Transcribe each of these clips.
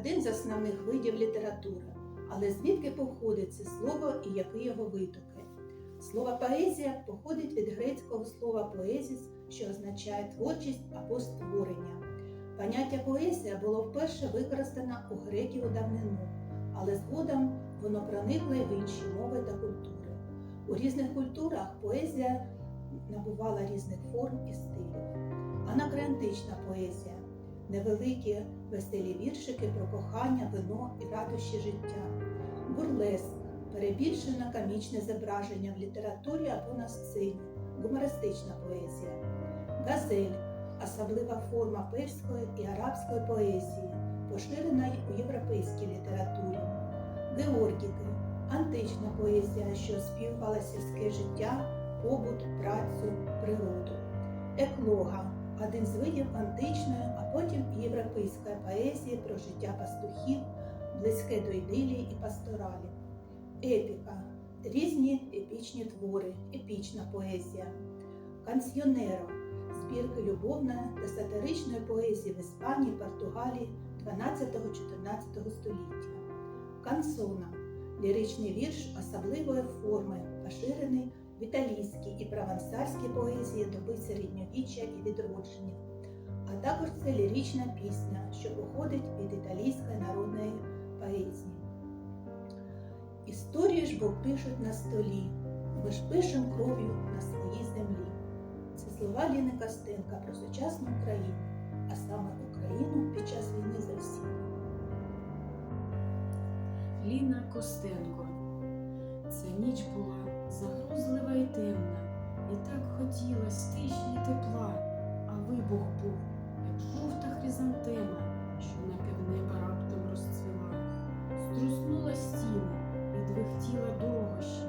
один з основних видів літератури. Але звідки походить це слово і які його витоки? Слово поезія походить від грецького слова поезіс, що означає творчість або створення. Поняття поезія було вперше використано у греків давнину, але згодом воно проникло в інші мови та культури. У різних культурах поезія набувала різних форм і стилів. Анакреантична поезія невеликі веселі віршики про кохання, вино і радощі життя, бурлеск, перебільшене комічне зображення в літературі або на сцені, гумористична поезія, газель, особлива форма перської і арабської поезії, поширена й у європейській літературі, георгіки, антична поезія, що оспівувала сільське життя, побут, працю, природу, еклога один з видів античної, а потім європейської поезії про життя пастухів, близьке до ідилії і пасторалі, епіка, різні епічні твори, епічна поезія, кансьйонеро, збірки любовної та сатиричної поезії в Іспанії, Португалії 12-14 століття, кансона, ліричний вірш особливої форми, поширений в італійській і провансальській поезії доби середньовіччя і відродження, а також це лірична пісня, що походить від італійської народної поезії. Історії ж Бог пишуть на столі, ми ж пишем кров'ю на своїй землі. Це слова Ліни Костенка про сучасну Україну, а саме Україну під час війни з Росією. Ліна Костенко. Ця ніч була загрузлива і темна, і так хотілось тиші й тепла, а вибух був, як жовта хризантема, що на півнеба раптом розцвіла. Струснула стіни і двихтіла довго ще.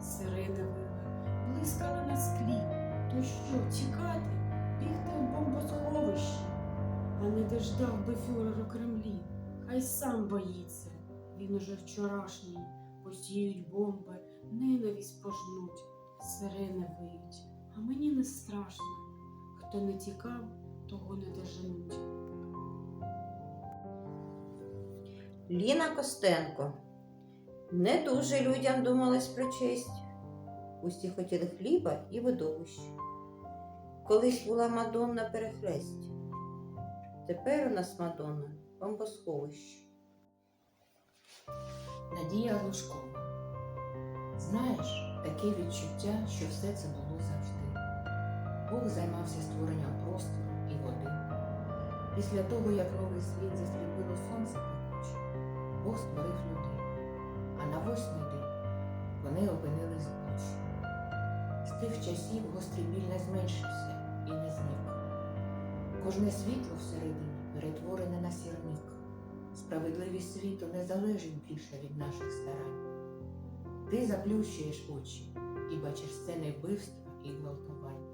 Сирена вила, блискала на склі. То що, тікати, бігти в бомбосховище? А не дождав би фюрер у Кремлі, хай сам боїться. Він уже вчорашній, посіють бомби, ненависть пожнуть, сирени виють. А мені не страшно. Хто не тікав, того не доженуть. Ліна Костенко. Не дуже людям думалось про честь. Усі хотіли хліба і видовищ. Колись була Мадонна перехресті. Тепер у нас Мадонна бомбосховище. Надія Глушкова. Знаєш, таке відчуття, що все це було завжди. Бог займався створенням простору і води. Після того, як новий світ засліпило сонце пекуче, Бог створив людей. А на восьмий день вони опинились в ночі. З тих часів гострий біль не зменшився і не зник. Кожне світло всередині перетворене на сірник. Справедливість світу не залежить більше від наших старань. Ти заплющуєш очі і бачиш сцени вбивства і гвалтувань.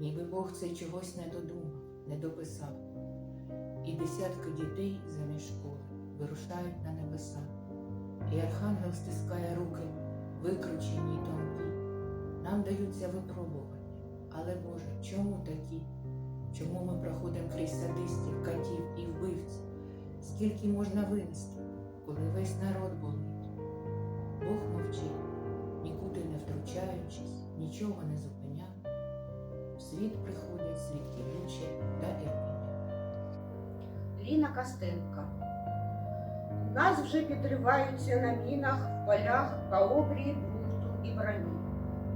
Ніби Бог це чогось не додумав, не дописав. І десятки дітей замість школи вирушають на небеса. І архангел стискає руки, викручені й тонкі. Нам даються випробування. Але Боже, чому такі? Чому ми проходимо крізь садистів, катів і вбивців? Скільки можна винести, коли весь народ болить? Бог мовчить, нікуди не втручаючись, нічого не зупиняв. В світ приходять свідки Лючі та Ірпіня. Ліна Костенка. Нас вже підриваються на мінах в полях по обрії бунту і броні.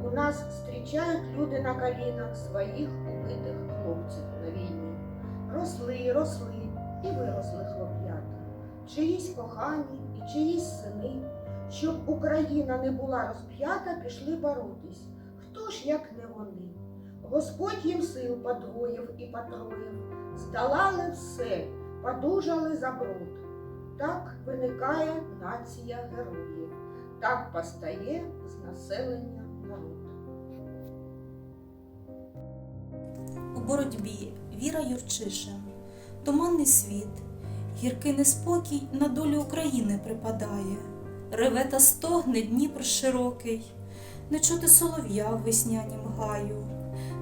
У нас зустрічають люди на колінах своїх убитих хлопців на війні. Росли, росли і виросли хлоп'ята, чиїсь кохані і чиїсь сини. Щоб Україна не була розп'ята, пішли боротись. Хто ж, як не вони? Господь їм сил подвоїв і потроїв, здолали все, подужали за бруд. Так виникає нація героїв, так постає з населення народ. У боротьбі Віра Юрчиша, туманний світ, гіркий неспокій на долю України припадає, реве та стогне Дніпр широкий, не чути солов'я в веснянім гаю,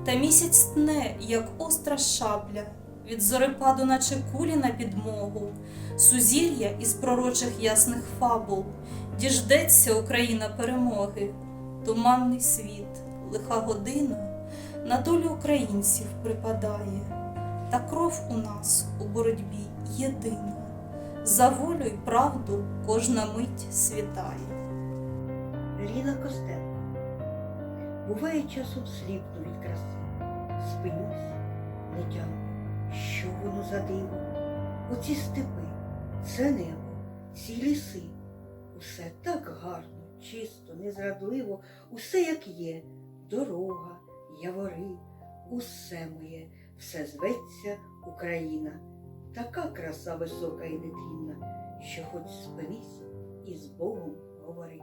та місяць тне, як остра шабля, від зорепаду, наче кулі на підмогу, сузір'я із пророчих ясних фабул, діждеться Україна перемоги, туманний світ, лиха година на долю українців припадає, та кров у нас у боротьбі єдина, за волю й правду кожна мить світає. Ліна Костенко. Буває часом сліпну від краси. Спинюсь, не тямлю, що воно за диво. Оці степи, це небо, ці ліси. Усе так гарно, чисто, незрадливо, усе як є, дорога, явори, усе моє, все зветься Україна, така краса висока і нетлінна, що хоч спинись і з Богом говори.